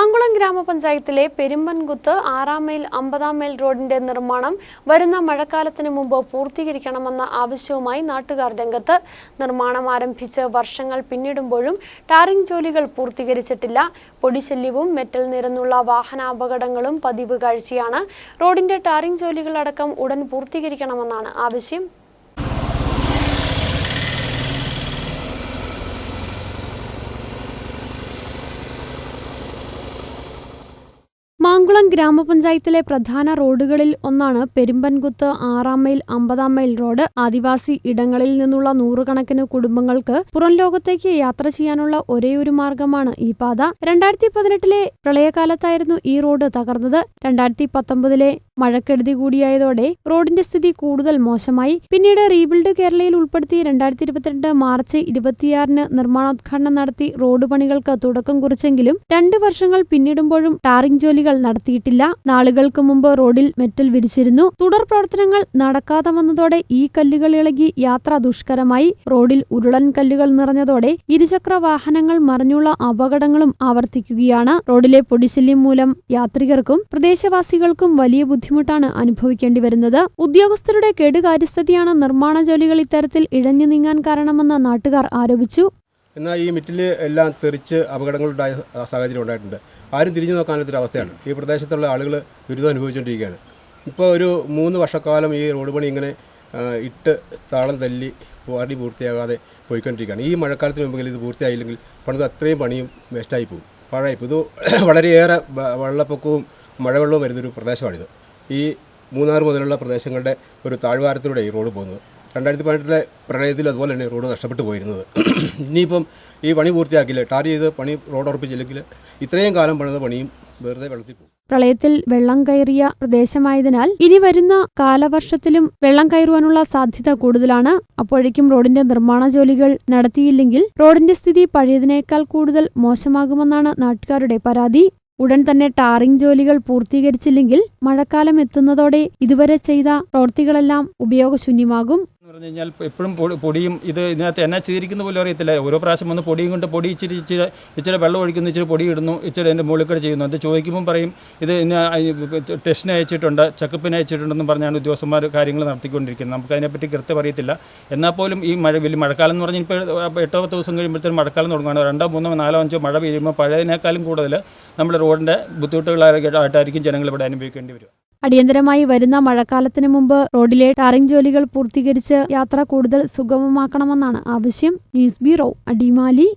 മാങ്കുളം ഗ്രാമപഞ്ചായത്തിലെ പെരുമ്പൻകുത്ത് ആറാം മൈൽ അമ്പതാം മൈൽ റോഡിന്റെ നിർമ്മാണം വരുന്ന മഴക്കാലത്തിന് മുമ്പ് പൂർത്തീകരിക്കണമെന്ന ആവശ്യവുമായി നാട്ടുകാർ രംഗത്ത്. നിർമ്മാണം ആരംഭിച്ച് വർഷങ്ങൾ പിന്നിടുമ്പോഴും ടാറിംഗ് ജോലികൾ പൂർത്തീകരിച്ചിട്ടില്ല. പൊടിശല്യവും മെറ്റൽ നിരന്നുള്ള വാഹനാപകടങ്ങളും പതിവ് കാഴ്ചയാണ്. റോഡിന്റെ ടാറിംഗ് ജോലികളടക്കം ഉടൻ പൂർത്തീകരിക്കണമെന്നാണ് ആവശ്യം. മാങ്കുളം ഗ്രാമപഞ്ചായത്തിലെ പ്രധാന റോഡുകളിൽ ഒന്നാണ് പെരുമ്പൻകുത്ത് ആറാം മൈൽ അമ്പതാം മൈൽ റോഡ്. ആദിവാസി ഇടങ്ങളിൽ നിന്നുള്ള നൂറുകണക്കിന് കുടുംബങ്ങൾക്ക് പുറം ലോകത്തേക്ക് യാത്ര ചെയ്യാനുള്ള ഒരേയൊരു മാർഗമാണ് ഈ പാത. രണ്ടായിരത്തി പതിനെട്ടിലെ പ്രളയകാലത്തായിരുന്നു ഈ റോഡ് തകർന്നത്. രണ്ടായിരത്തി പത്തൊമ്പതിലെ മഴക്കെടുതി കൂടിയായതോടെ റോഡിന്റെ സ്ഥിതി കൂടുതൽ മോശമായി. പിന്നീട് റീബിൽഡ് കേരളയിൽ ഉൾപ്പെടുത്തി രണ്ടായിരത്തി ഇരുപത്തിരണ്ട് മാർച്ച് ഇരുപത്തിയാറിന് നിർമ്മാണോദ്ഘാടനം നടത്തി റോഡ് പണികൾക്ക് തുടക്കം കുറിച്ചെങ്കിലും രണ്ട് വർഷങ്ങൾ പിന്നിടുമ്പോഴും ടാറിംഗ് ജോലികൾ നടത്തിയിട്ടില്ല. നാളുകൾക്ക് മുമ്പ് റോഡിൽ മെറ്റൽ വിരിച്ചിരുന്നു. തുടർ പ്രവർത്തനങ്ങൾ നടക്കാതെ വന്നതോടെ ഈ കല്ലുകൾ ഇളകി യാത്ര ദുഷ്കരമായി. റോഡിൽ ഉരുളൻ കല്ലുകൾ നിറഞ്ഞതോടെ ഇരുചക്ര വാഹനങ്ങൾ മറിഞ്ഞുള്ള അപകടങ്ങളും ആവർത്തിക്കുകയാണ്. റോഡിലെ പൊടിശല്യം മൂലം യാത്രികർക്കും പ്രദേശവാസികൾക്കും വലിയ ബുദ്ധിമുട്ടാണ് അനുഭവിക്കേണ്ടി വരുന്നത്. ഉദ്യോഗസ്ഥരുടെ കെടുകാര്യസ്ഥതയാണ് നിർമ്മാണ ജോലികൾ ഇത്തരത്തിൽ ഇഴഞ്ഞു നീങ്ങാൻ കാരണമെന്ന് നാട്ടുകാർ ആരോപിച്ചു. എന്നാൽ ഈ മിറ്റിൽ എല്ലാം തെറിച്ച് അപകടങ്ങളുണ്ടായ സാഹചര്യം ഉണ്ടായിട്ടുണ്ട്. ആരും തിരിഞ്ഞു നോക്കാനൊരു അവസ്ഥയാണ്. ഈ പ്രദേശത്തുള്ള ആളുകൾ ദുരിതം അനുഭവിച്ചുകൊണ്ടിരിക്കുകയാണ്. ഇപ്പോൾ ഒരു മൂന്ന് വർഷക്കാലം ഈ റോഡ് പണി ഇങ്ങനെ ഇട്ട് താളം തല്ലി പണി പൂർത്തിയാകാതെ പോയിക്കൊണ്ടിരിക്കുകയാണ്. ഈ മഴക്കാലത്തിന് മുമ്പെങ്കിലും ഇത് പൂർത്തിയായില്ലെങ്കിൽ പണിത് അത്രയും പണിയും വേസ്റ്റായി പോകും. പഴയ ഇത് വളരെയേറെ വെള്ളപ്പൊക്കവും മഴവെള്ളവും വരുന്നൊരു പ്രദേശമാണിത്. ഈ മൂന്നാർ മുതലുള്ള പ്രദേശങ്ങളുടെ ഒരു താഴ്വാരത്തിലൂടെ ഈ റോഡ് പോകുന്നത്. രണ്ടായിരത്തി പതിനെട്ടിലെ പ്രളയത്തിൽ അതുപോലെ തന്നെ റോഡ് നഷ്ടപ്പെട്ടു പോയിരുന്നത്. ഇനിയിപ്പം ഈ പണി പൂർത്തിയാക്കില്ല ടാർ ചെയ്ത് പണി റോഡ് ഉറപ്പിച്ചില്ലെങ്കിൽ ഇത്രയും കാലം പണിത പണിയും വെറുതെ വെള്ളത്തിൽ പോകും. പ്രളയത്തിൽ വെള്ളം കയറിയ പ്രദേശമായതിനാൽ ഇനി വരുന്ന കാലവർഷത്തിലും വെള്ളം കയറുവാനുള്ള സാധ്യത കൂടുതലാണ്. അപ്പോഴേക്കും റോഡിന്റെ നിർമ്മാണ ജോലികൾ നടത്തിയില്ലെങ്കിൽ റോഡിന്റെ സ്ഥിതി പഴയതിനേക്കാൾ കൂടുതൽ മോശമാകുമെന്നാണ് നാട്ടുകാരുടെ പരാതി. ഉടൻ തന്നെ ടാറിംഗ് ജോലികൾ പൂർത്തീകരിച്ചില്ലെങ്കിൽ മഴക്കാലം എത്തുന്നതോടെ ഇതുവരെ ചെയ്ത പ്രവൃത്തികളെല്ലാം ഉപയോഗശൂന്യമാകും. പറഞ്ഞു കഴിഞ്ഞാൽ എപ്പോഴും പൊടി- പൊടിയും ഇത് ഇതിനകത്ത് എന്നാ ചെയ്തിരിക്കുന്ന പോലും അറിയത്തില്ല. ഓരോ പ്രാവശ്യം വന്ന് പൊടിയും കൊണ്ട് പൊടി ഇച്ചിരി ഇച്ചിരി ഇച്ചിരി വെള്ളം ഒഴിക്കുന്നു ഇച്ചിരി പൊടി ഇടുന്നു ഇച്ചിരി എന്റെ മുകളിൽ ചെയ്യുന്നു. അത് ചോദിക്കുമ്പം പറയും ഇത് ടെസ്റ്റിന് അയച്ചിട്ടുണ്ട് ചെക്കപ്പിന് അയച്ചിട്ടുണ്ടെന്ന് പറഞ്ഞാണ് ഉദ്യോഗസ്ഥന്മാർ കാര്യങ്ങൾ നടത്തിക്കൊണ്ടിരിക്കുന്നത്. നമുക്ക് അതിനെപ്പറ്റി കൃത്യം അറിയത്തില്ല. എന്നാൽ പോലും ഈ മഴ വലിയ മഴക്കാലം എന്ന് പറഞ്ഞാൽ ഇപ്പോൾ എട്ടോ ദിവസം കഴിയുമ്പോഴത്തേക്കും മഴക്കാലം തുടങ്ങുകയാണ്. രണ്ടോ മൂന്നോ നാലോ അഞ്ചോ മഴ പെയ്യുമ്പോൾ പഴയതിനേക്കാളും കൂടുതൽ നമ്മുടെ റോഡിന്റെ ബുദ്ധിമുട്ടുകളായിട്ടായിരിക്കും ജനങ്ങൾ ഇവിടെ അനുഭവിക്കേണ്ടി വരും അടിയന്തരമായി വരുന്ന മഴക്കാലത്തിന് മുമ്പ് റോഡിലെ ടാറിംഗ് ജോലികൾ പൂർത്തീകരിച്ച് യാത്ര കൂടുതൽ സുഗമമാക്കണമെന്നാണ് ആവശ്യം. News bureau Adimali.